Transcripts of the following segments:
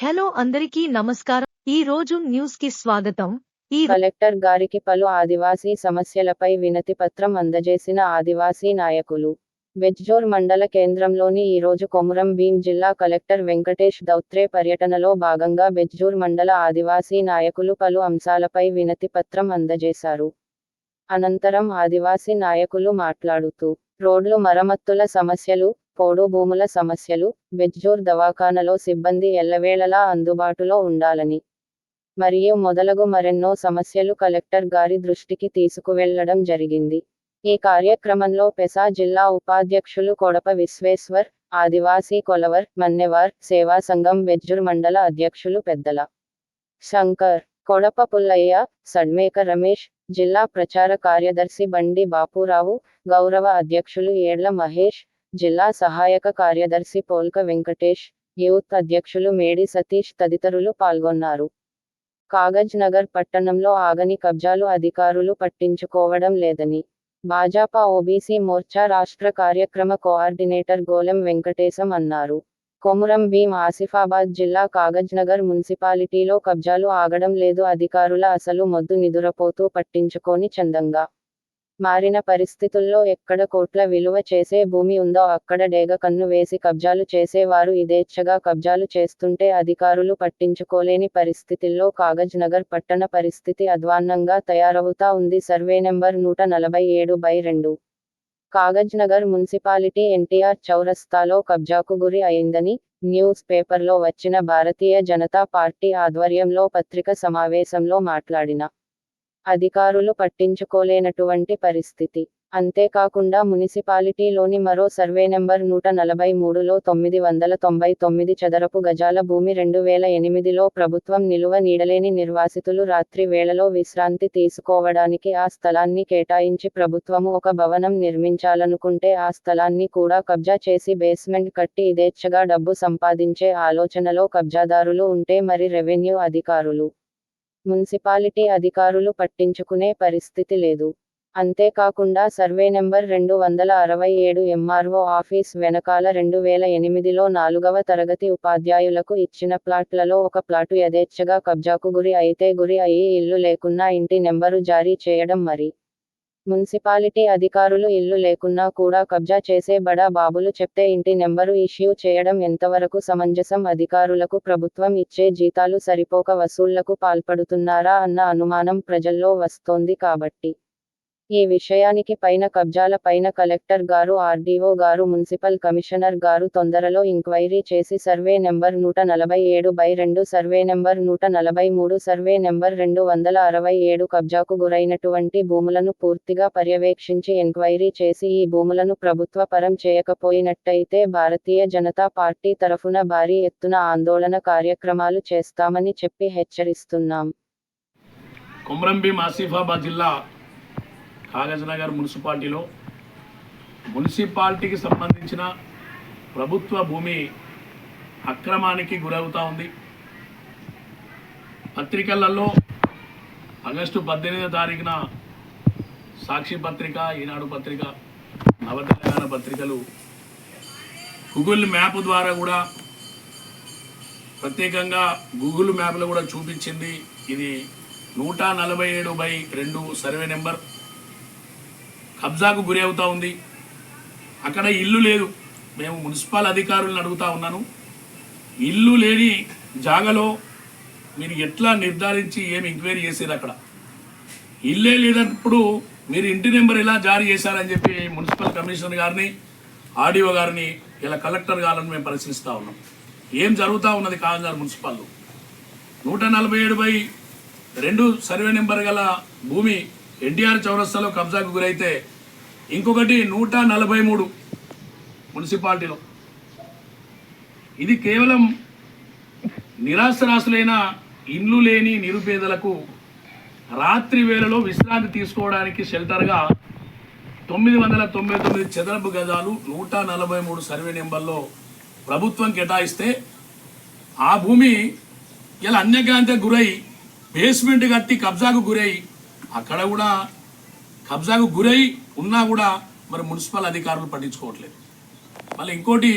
Hello అందరికీ నమస్కారం. ఈ రోజు న్యూస్కి స్వాగతం. ఈ కలెక్టర్ గారికి పలు ఆదివాసీ సమస్యలపై వినతి పత్రం అందజేసిన ఆదివాసీ నాయకులు. బెజ్జోర్ మండల కేంద్రంలోని ఈరోజు కొమురం భీం జిల్లా కలెక్టర్ వెంకటేష్ దౌత్రే పర్యటనలో భాగంగా బెజ్జూర్ మండల ఆదివాసీ నాయకులు పలు అంశాలపై వినతి పత్రం అందజేశారు. అనంతరం ఆదివాసీ నాయకులు మాట్లాడుతూ రోడ్లు మరమ్మతుల సమస్యలు పోడు భూముల సమస్యలు బెజ్జూర్ దవాఖానలో సిబ్బంది ఎల్లవేళలా అందుబాటులో ఉండాలని. మరియు మొదలగు మరెన్నో సమస్యలు కలెక్టర్ గారి దృష్టికి తీసుకువెళ్ళడం జరిగింది. ఈ కార్యక్రమంలో పెసా జిల్లా ఉపాధ్యక్షులు కొడప విశ్వేశ్వర్ ఆదివాసీ కొలవర్ మన్నెవార్ సేవా సంఘం బెజ్జుర్ మండల అధ్యక్షులు పెద్దల శంకర్ కొడప పుల్లయ్య సడ్మేక రమేష్ జిల్లా ప్రచార కార్యదర్శి బండి బాపురావు గౌరవ అధ్యక్షులు ఏళ్ళ మహేష్ జిల్లా సహాయక కార్యదర్శి పోల్క వెంకటేష్ యూత్ అధ్యక్షులు మేడి సతీష్ తదితరులు పాల్గొన్నారు. కాగజ్ నగర్ పట్టణంలో ఆగని కబ్జాలు అధికారులు పట్టించుకోవడం లేదని భాజపా ఓబీసీ మోర్చా రాష్ట్ర కార్యక్రమ కోఆర్డినేటర్ గోలెం వెంకటేశం అన్నారు. కొమురం భీం ఆసిఫాబాద్ జిల్లా కాగజ్ నగర్ మున్సిపాలిటీలో కబ్జాలు ఆగడం లేదు అధికారుల అసలు మొద్దు నిదురపోతూ పట్టించుకోని చందంగా మారిన పరిస్థితుల్లో ఎక్కడ కోట్ల విలువ చేసే భూమి ఉందో అక్కడ డేగ కన్ను వేసి కబ్జాలు చేసేవారు. ఇదేచ్ఛగా కబ్జాలు చేస్తుంటే అధికారులు పట్టించుకోలేని పరిస్థితుల్లో కాగజ్ నగర్ పట్టణ పరిస్థితి అధ్వాన్నంగా తయారవుతా ఉంది. సర్వే నెంబర్ నూట నలభై ఏడు బై రెండు. కాగజ్ నగర్ మున్సిపాలిటీ ఎన్టీఆర్ చౌరస్తాలో కబ్జాకు గురి అయిందని న్యూస్ పేపర్లో వచ్చిన భారతీయ జనతా పార్టీ ఆధ్వర్యంలో పత్రిక సమావేశంలో మాట్లాడిన అధికారులు పట్టించుకోలేనటువంటి పరిస్థితి. అంతేకాకుండా మున్సిపాలిటీలోని మరో సర్వే నెంబర్ నూట నలభై మూడులో తొమ్మిది వందల తొంభై తొమ్మిది చదరపు గజాల భూమి రెండు వేల ఎనిమిదిలో ప్రభుత్వం నిలువ నీడలేని నిర్వాసితులు రాత్రి వేళలో విశ్రాంతి తీసుకోవడానికి ఆ స్థలాన్ని కేటాయించి ప్రభుత్వము ఒక భవనం నిర్మించాలనుకుంటే ఆ స్థలాన్ని కూడా కబ్జా చేసి బేస్మెంట్ కట్టి ఇదేచ్ఛగా డబ్బు సంపాదించే ఆలోచనలో కబ్జాదారులు ఉంటే మరి రెవెన్యూ అధికారులు మున్సిపాలిటీ అధికారులు పట్టించుకునే పరిస్థితి లేదు. అంతేకాకుండా సర్వే నెంబర్ రెండు వందల అరవై ఏడు ఎంఆర్ఓ ఆఫీస్ వెనకాల రెండు వేల ఎనిమిదిలో నాలుగవ తరగతి ఉపాధ్యాయులకు ఇచ్చిన ప్లాట్లలో ఒక ప్లాటు యథేచ్ఛగా కబ్జాకు గురి అయితే గురి అయ్యి ఇల్లు లేకున్నా ఇంటి నెంబరు జారీ చేయడం మరి. మున్సిపాలిటీ అధికారులు ఇల్లు లేకున్నా కూడా కబ్జా చేసే బడా బాబులు చెప్తే ఇంటి నెంబరు ఇష్యూ చేయడం ఎంతవరకు సమంజసం? అధికారులకు ప్రభుత్వం ఇచ్చే జీతాలు సరిపోక వసూళ్ళకు పాల్పడుతున్నారా? అన్న అనుమానం ప్రజల్లో వస్తోంది కాబట్టి. ఈ విషయానికి పైన కబ్జాల పైన కలెక్టర్ గారు ఆర్డీఓ గారు మున్సిపల్ కమిషనర్ గారు తొందరలో ఇంక్వైరీ చేసి సర్వే నెంబర్ నూట నలభై ఏడు బై రెండు సర్వే నెంబర్ నూట నలభై మూడు సర్వే నెంబర్ రెండు వందల అరవై ఏడు కబ్జాకు గురైనటువంటి భూములను పూర్తిగా పర్యవేక్షించి ఎంక్వైరీ చేసి ఈ భూములను ప్రభుత్వ పరం చేయకపోయినట్టయితే భారతీయ జనతా పార్టీ తరఫున భారీ ఎత్తున ఆందోళన కార్యక్రమాలు చేస్తామని చెప్పి హెచ్చరిస్తున్నాం. కొమరంభీం ఆసిఫాబాద్ జిల్లా కాగజ్నగర్ మున్సిపాలిటీలో మున్సిపాలిటీకి సంబంధించిన ప్రభుత్వ భూమి అక్రమానికి గురవుతూ ఉంది. పత్రికలలో ఆగస్టు పద్దెనిమిదో తారీఖున సాక్షి పత్రిక ఈనాడు పత్రిక నవతెలంగాణ పత్రికలు గూగుల్ మ్యాప్ ద్వారా కూడా ప్రత్యేకంగా గూగుల్ మ్యాప్లో కూడా చూపించింది. ఇది నూట నలభై ఏడు బై రెండు సర్వే నెంబర్. కబ్జాకు గురి అవుతూ ఉంది. అక్కడ ఇల్లు లేదు. మేము మున్సిపల్ అధికారులను అడుగుతా ఉన్నాను. ఇల్లు లేని జాగలో మీరు ఎట్లా నిర్ధారించి ఏమి ఎంక్వైరీ చేసేది అక్కడ? ఇల్లే లేనప్పుడు మీరు ఇంటి నెంబర్ ఎలా జారీ చేశారని చెప్పి మున్సిపల్ కమిషనర్ గారిని ఆర్డీఓ గారిని ఇలా కలెక్టర్ గారిని మేము పరిశీలిస్తూ ఉన్నాం. ఏం జరుగుతూ ఉన్నది కాగజార్ మున్సిపల్ నూట నలభై ఏడు బై రెండు సర్వే నెంబర్ గల భూమి ఎన్టీఆర్ చౌరస్తాలో కబ్జాకు గురైతే ఇంకొకటి నూట నలభై మూడు మున్సిపాలిటీలో. ఇది కేవలం నిరాశరాశులైన ఇండ్లు లేని నిరుపేదలకు రాత్రి వేళలో విశ్రాంతి తీసుకోవడానికి షెల్టర్గా తొమ్మిది వందల తొంభై తొమ్మిది చదరపు గజాలు నూట నలభై మూడు సర్వే నెంబర్లో ప్రభుత్వం కేటాయిస్తే ఆ భూమి ఇలా అన్యగాంత గురై బేస్మెంట్ కట్టి కబ్జాకు గురై అక్కడ కూడా కబ్జాకు గురై ఉన్నా కూడా మరి మున్సిపల్ అధికారులు పట్టించుకోవట్లేదు. మళ్ళీ ఇంకోటి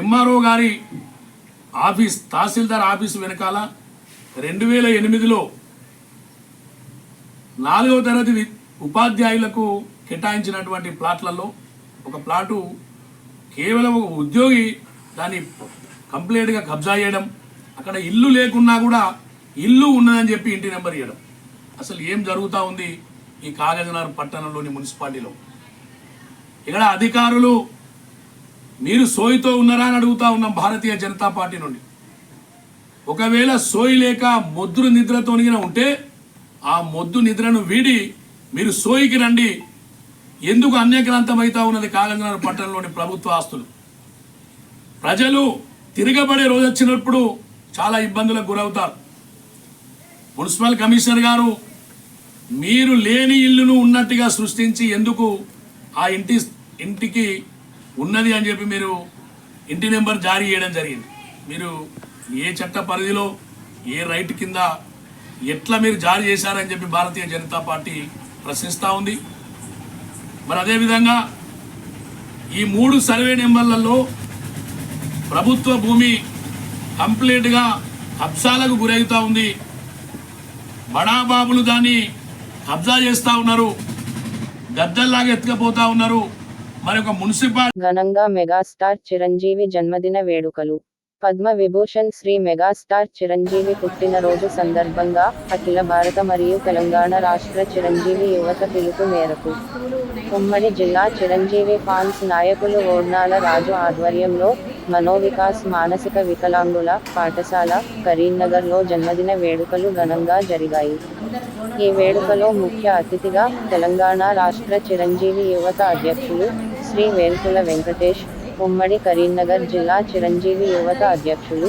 ఎంఆర్ఓ గారి ఆఫీస్ తహసీల్దార్ ఆఫీసు వెనకాల రెండు వేల ఎనిమిదిలో నాలుగవ తరగతి ఉపాధ్యాయులకు కేటాయించినటువంటి ప్లాట్లలో ఒక ప్లాటు కేవలం ఒక ఉద్యోగి దాన్ని కంప్లీట్గా కబ్జా చేయడం అక్కడ ఇల్లు లేకున్నా కూడా ఇల్లు ఉన్నదని చెప్పి ఇంటి నెంబర్ ఇవ్వడం అసలు ఏం జరుగుతూ ఉంది? ఈ కాగజనగర్ పట్టణంలోని మున్సిపాలిటీలో. ఇక్కడ అధికారులు మీరు సోయితో ఉన్నారా అని అడుగుతా ఉన్నాం భారతీయ జనతా పార్టీ నుండి. ఒకవేళ సోయి లేక మొద్దు నిద్రతోనిగిన ఉంటే ఆ మొద్దు నిద్రను వీడి మీరు సోయికి రండి. ఎందుకు అన్యక్రాంతమైతా ఉన్నది కాగజనగర్ పట్టణంలోని ప్రభుత్వ ఆస్తులు? ప్రజలు తిరగబడే రోజు వచ్చినప్పుడు చాలా ఇబ్బందులకు గురవుతారు. మున్సిపల్ కమిషనర్ గారు మీరు లేని ఇల్లును ఉన్నట్టుగా సృష్టించి ఎందుకు ఆ ఇంటి ఇంటికి ఉన్నది అని చెప్పి మీరు ఇంటి నెంబర్ జారీ చేయడం జరిగింది. మీరు ఏ చట్ట పరిధిలో ఏ రైట్ కింద ఎట్లా మీరు జారీ చేశారని చెప్పి భారతీయ జనతా పార్టీ ప్రశ్నిస్తూ ఉంది. మరి అదేవిధంగా ఈ మూడు సర్వే నెంబర్లలో ప్రభుత్వ భూమి కంప్లీట్గా కబ్జాలకు గురవుతూ ఉంది. బడాబాబులు దాన్ని కబ్జా చేస్తూ ఉన్నారు. గద్దల్లాగా ఎత్తుకపోతా ఉన్నారు. మరి ఒక మున్సిపల్ ఘనంగా మెగాస్టార్ చిరంజీవి జన్మదిన వేడుకలు. పద్మ విభూషణ్ శ్రీ మెగాస్టార్ చిరంజీవి పుట్టినరోజు సందర్భంగా అఖిల భారత మరియు తెలంగాణ రాష్ట్ర చిరంజీవి యువత పిలుపు మేరకు ఉమ్మడి జిల్లా చిరంజీవి ఫాన్స్ నాయకులు ఓర్నాల రాజు ఆధ్వర్యంలో మనోవికాస్ మానసిక వికలాంగుల పాఠశాల కరీంనగర్లో జన్మదిన వేడుకలు ఘనంగా జరిగాయి. ఈ వేడుకలో ముఖ్య అతిథిగా తెలంగాణ రాష్ట్ర చిరంజీవి యువత అధ్యక్షులు శ్రీ వేల్పుల వెంకటేష్ ఉమ్మడి కరీంనగర్ జిల్లా చిరంజీవి యువత అధ్యక్షులు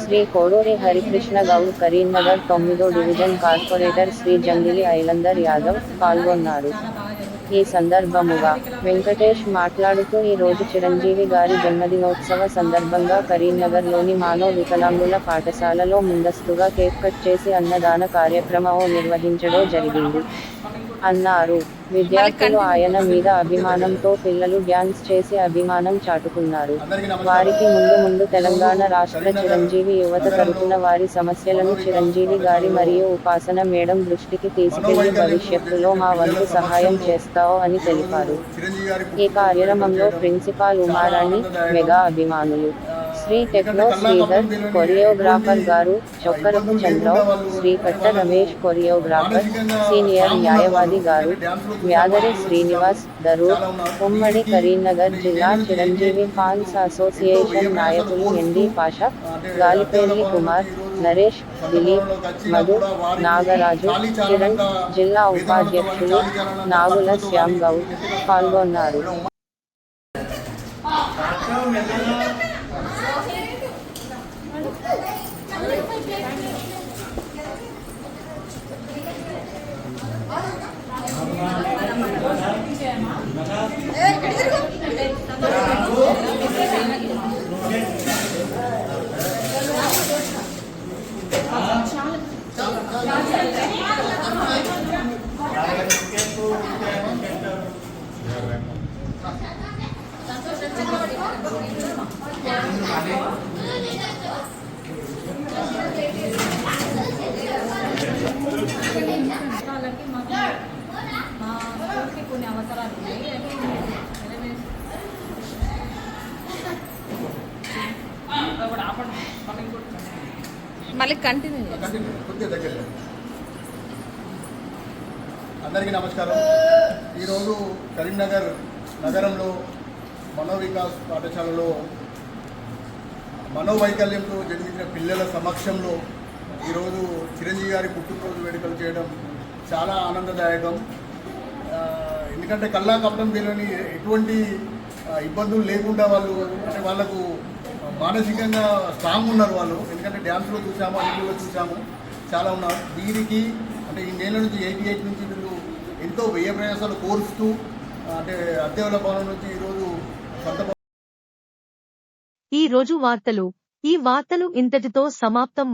శ్రీ కోడూరి హరికృష్ణ గౌడ్ కరీంనగర్ తొమ్మిదో డివిజన్ కార్పొరేటర్ శ్రీ జంగిలి ఐలందర్ యాదవ్ పాల్గొన్నారు. ఈ సందర్భముగా వెంకటేష్ మాట్లాడుతూ ఈ రోజు చిరంజీవి గారి జన్మదినోత్సవ సందర్భంగా కరీంనగర్లోని మానవ వికలాంగుల పాఠశాలలో ముందస్తుగా కేక్ కట్ చేసి అన్నదాన కార్యక్రమం నిర్వహించడం జరిగింది. అన్నారు. విద్యార్థులు ఆయన మీద అభిమానంతో పిల్లలు డ్యాన్స్ చేసి అభిమానం చాటుకున్నారు. వారికి ముందు ముందు తెలంగాణ రాష్ట్ర చిరంజీవి యువత తరపున వారి సమస్యలను చిరంజీవి గారి మరియు ఉపాసన మేడం దృష్టికి తీసుకెళ్ళి భవిష్యత్తులో మా వంతు సహాయం చేస్తావు అని తెలిపారు. ఈ కార్యక్రమంలో ప్రిన్సిపాల్ ఉమారాణి మెగా అభిమానులు. శ్రీ టెక్నో శ్రీధర్ కొరియోగ్రాఫర్ గారు చొక్కరపు చంద్ర శ్రీ కట్ట రమేష్ కొరియోగ్రాఫర్ సీనియర్ న్యాయవాది గారు వ్యాధరి శ్రీనివాస్ దరూర్ ఉమ్మడి కరీంనగర్ జిల్లా చిరంజీవి ఫాన్స్ అసోసియేషన్ నాయకులు ఎండి పాషా గాలిపేల్లి కుమార్ నరేష్ దిలీప్ మధు నాగరాజు కిరణ్ జిల్లా ఉపాధ్యక్షులు నాగుల శ్యామ్ గౌడ్ పాల్గొన్నారు. వాళ్ళకి మాకు మా స్కూల్కి కొన్ని అవసరాలు ఉన్నాయి అవి నెరవేర్చి మళ్ళీ కంటిన్యూ కొద్దిగా దగ్గర అందరికీ నమస్కారం. ఈరోజు కరీంనగర్ నగరంలో మనోవికాస్ పాఠశాలలో మనోవైకల్యంతో జన్మించిన పిల్లల సమక్షంలో ఈరోజు చిరంజీవి గారి పుట్టినరోజు వేడుకలు చేయడం చాలా ఆనందదాయకం. ఎందుకంటే కల్లా కప్పడం తెలియని ఎటువంటి ఇబ్బందులు లేకుండా వాళ్ళు అంటే వాళ్ళకు మానసికంగా స్ట్రాంగ్ ఉన్నారు వాళ్ళు. ఎందుకంటే డ్యాన్స్లో చూసాము అన్నిలో చూసాము చాలా ఉన్నారు. దీనికి అంటే ఈ నెల నుంచి ఎయిటీ ఎయిట్ నుంచి వీళ్ళు ఎంతో వ్యయ ప్రయాసాలు కోరుస్తూ అంటే అద్దెవల భవనం నుంచి ఈరోజు ఈ రోజు వార్తలు. ఈ వార్తలు ఇంతటితో సమాప్తం.